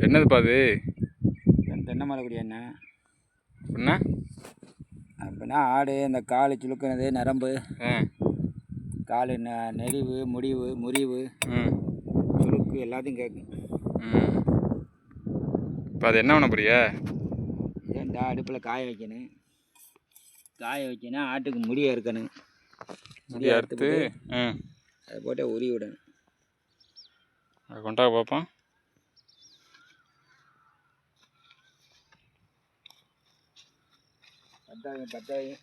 என்னதுப்பா அது? தென் தென்னை மலைக்குடி என்ன? என்ன? அப்படின்னா ஆடு இந்த கால் சுழுக்கினது நரம்பு கால் நெ நெளிவு முடிவு முறிவு ம். சுளுக்கு எல்லாத்தையும் கேட்கும். இப்போ அது என்ன பண்ண போறியா? இந்த அடுப்பில் காய வைக்கணும். காய வைக்கணும் ஆட்டுக்கு முடியை இருக்கணும் முடி அறுத்து அதை போட்டு உரி விடணும். அதை கொண்டா பார்ப்போம் பத்தாயும் பத்தாயும்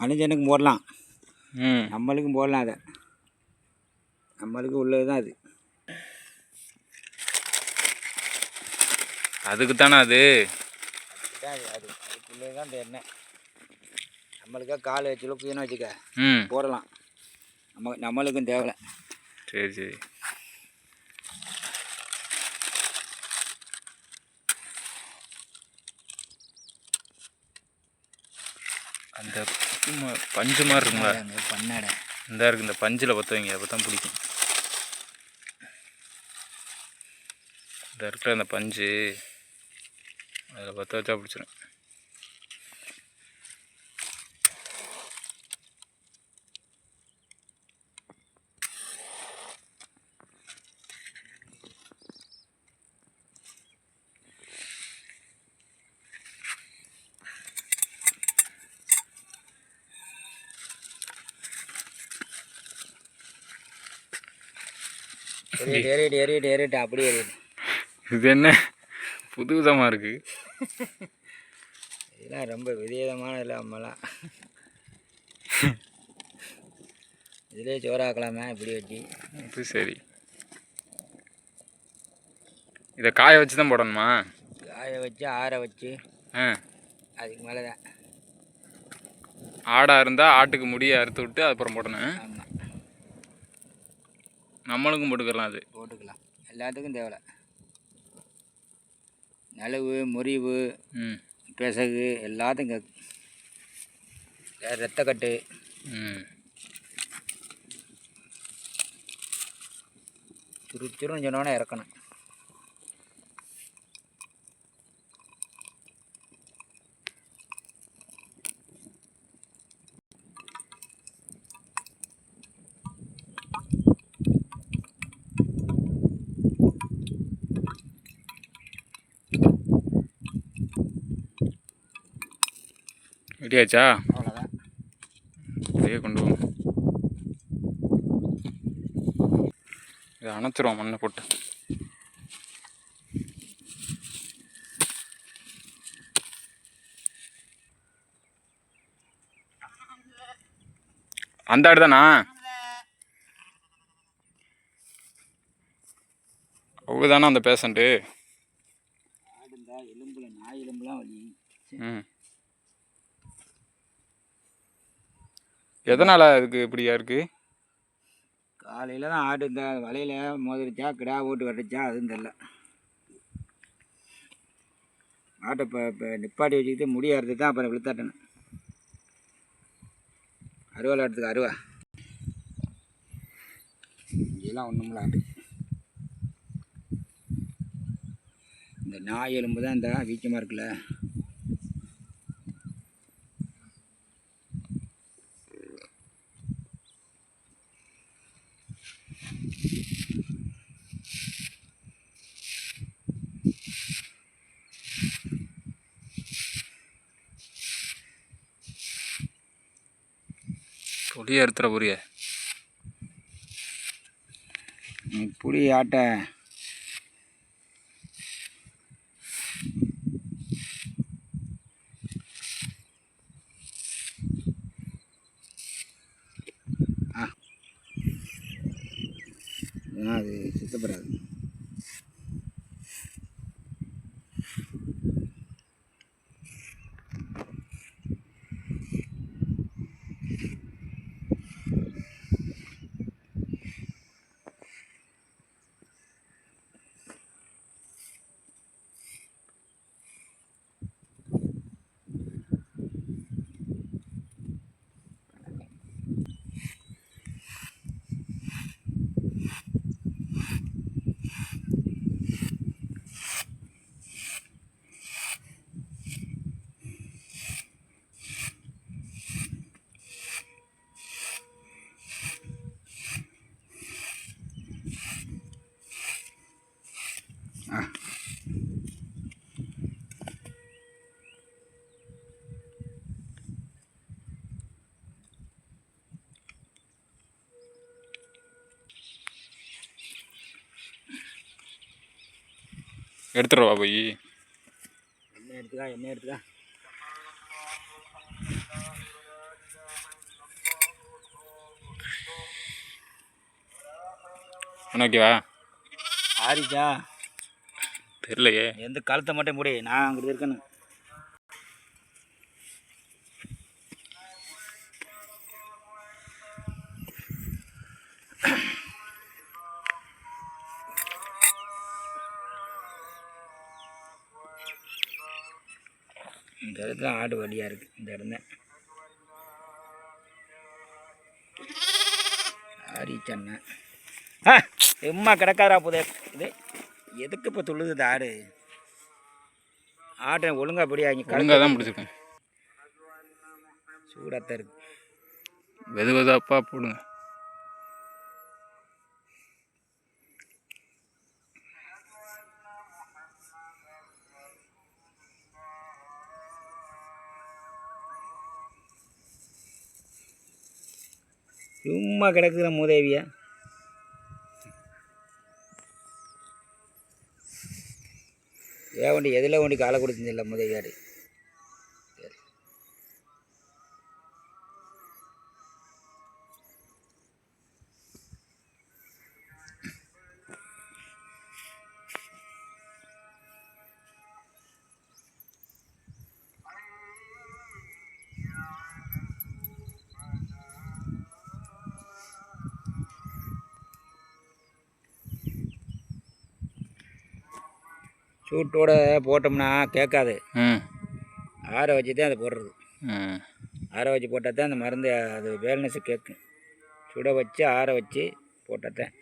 மனுஷனுக்கும் போடலாம். நம்மளுக்கும் போடலாம் அதை. நம்மளுக்கு உள்ளது தான் அது. அதுக்கு தானே அது அது. அது அதுக்குள்ளே தான் இந்த எண்ணெய். நம்மளுக்கா கால் சுழுக்குன்னு வச்சுக்க. ம். போடலாம். நம்ம நம்மளுக்கும் தேவை சரி சரி. பஞ்சு மாதிரி இருக்குங்களா பண்ணடை. இந்த இருக்கு இந்த பஞ்சில் பற்ற வைங்க அப்போ தான் பிடிக்கும். இந்த இருக்கிற அந்த பஞ்சு அதில் பற்ற வச்சா பிடிச்சிரும். எறிட்டு எறிட்டு எறிட்டு அப்படியே எறிட்டு இது என்ன? புது விதமாக இருக்குது இதெல்லாம் ரொம்ப விதவிதமான இல்லை அம்மெல்லாம் இதிலே சோறாக்கலாமே இப்படி வச்சு அது சரி. இதை காய வச்சு தான் போடணுமா? காய வச்சு ஆற வச்சு ஆ. அதுக்கு மேலே தான் ஆடாக இருந்தால் ஆட்டுக்கு முடியை அறுத்து விட்டு அப்புறம் போடணும். நம்மளுக்கும் போட்டுக்கலாம் அது. போட்டுக்கலாம். எல்லாத்துக்கும் தேவை நலவு முறிவு ம். பிசகு எல்லாத்தையும் கேட்கும் ரத்தக்கட்டு ம். சுரு சுருன்னு சொன்னோன்னே இறக்கணும். அவ்வளோதான் அப்படியே கொண்டு போங்க இதை அணைச்சிருவோம் மண்ணை போட்டு. அந்த ஆடு தானா? அவங்க தானே அந்த பேஷண்ட்டு எலும்புல நாய் எலும்புலாம் வலி. ம். எதனால் அதுக்கு இப்படியா இருக்குது காலையில் தான் ஆடு இந்த வலையில் மோதிரிச்சா கிடா ஓட்டு வரச்சா அதுவும் தெரில ஆட்டை இப்போ இப்போ நிப்பாட்டி வச்சுக்கிட்டு முடியாறது தான் அப்புறம் விழுத்தாட்டணும். அருவாள் ஆட்டத்துக்கு அருவா இதெல்லாம் ஒன்றுமில்ல ஆட்டு இந்த நாய் எலும்பு தான் இந்த வீக்கமாக இருக்குல்ல புளியை அறுத்துற புரிய புளி ஆட்டை ஆ ஆ, அது சுத்தப்படாது எடுத்துருவா போய். என்ன எடுத்துக்கா என்ன எடுத்துக்கா. ஓகேவா ஆரிச்சா தெரியலையே. எந்த கழுத்தை மட்டும் முடி நான் அங்கிட்டு இருக்கேன்னு. இந்த இடத்துல ஆடு வழியாக இருக்குது இந்த இடம். ஆரிச்சண்ணா ஆ எம்மா கிடக்காரா புதே. இது எதுக்கு இப்போ துள்ளுது இந்த ஆடு? ஆட்டை ஒழுங்கா படியா இங்கே ஒழுங்காக தான் பிடிச்சிருக்கேன். சூடாத்தான் இருக்கு. வெது வெதாப்பா போடுங்க. சும்மா கிடக்குற மூதேவியா. ஏன் வண்டி எதில் வண்டி காலை கொடுத்துருந்தில்ல மூதேவியாடு? சூட்டோட போட்டோம்னா கேட்காது. ஆற வச்சு தான் அதை போடுறது. ஆற வச்சு போட்டால் தான் அந்த மருந்து அது வேல்னஸ் கேட்கும். சுட வச்சு ஆற வச்சு போட்டால் தான்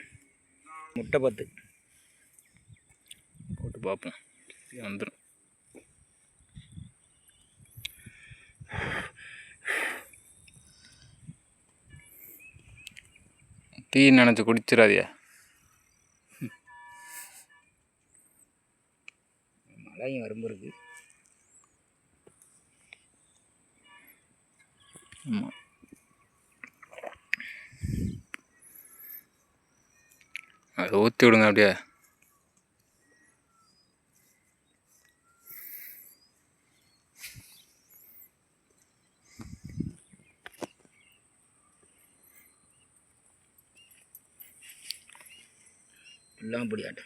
முட்டை பத்து. போட்டு பார்ப்போம். வந்துடும் டீ நினச்சி குடிச்சிடாதியா மழையும் வரும்பு இருக்கு. ஆமாம் அதை ஊற்றி விடுங்க அப்படியே. எல்லாம் பிடியாட்டு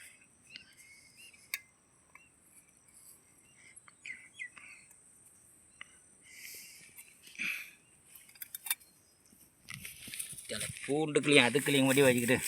பூண்டுக்குள்ளேயும் அதுக்குள்ளேயும் மட்டும் வச்சுக்கிட்டு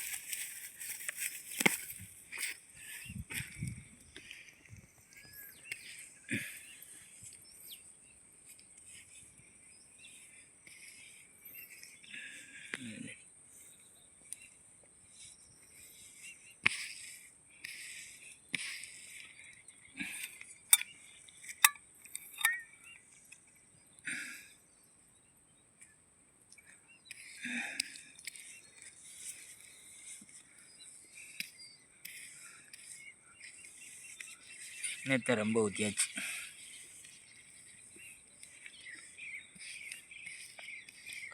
நேற்று ரொம்ப ஊற்றியாச்சு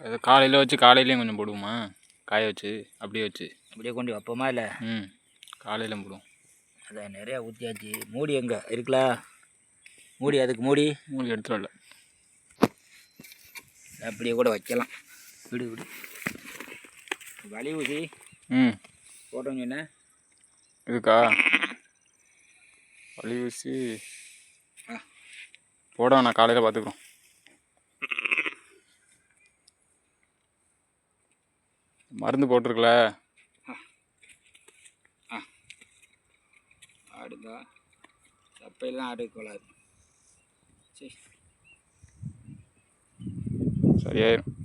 அது காலையில் வச்சு காலையிலையும் கொஞ்சம் போடுவோமா? காய வச்சு அப்படியே வச்சு. அப்படியே கொண்டு வைப்போமா இல்லை? ம் காலையில் போடுவோம். அதான் நிறையா ஊற்றியாச்சு மூடி எங்கே? இருக்குல்ல மூடி அதுக்கு மூடி? மூடி எடுத்துட்டு வரல. அப்படியே கூட வைக்கலாம். விடு விடு. வலி ஊசி ம். போட்டோன்னு சொன்னேன் இருக்கா வலி ஊசி போட நான் காலையில் பார்த்துக்குறோம் மருந்து போட்டிருக்கல. ஆடுதா. சப்பையெல்லாம் ஆடு கொள்ளாது சரி சரியாயிரும்.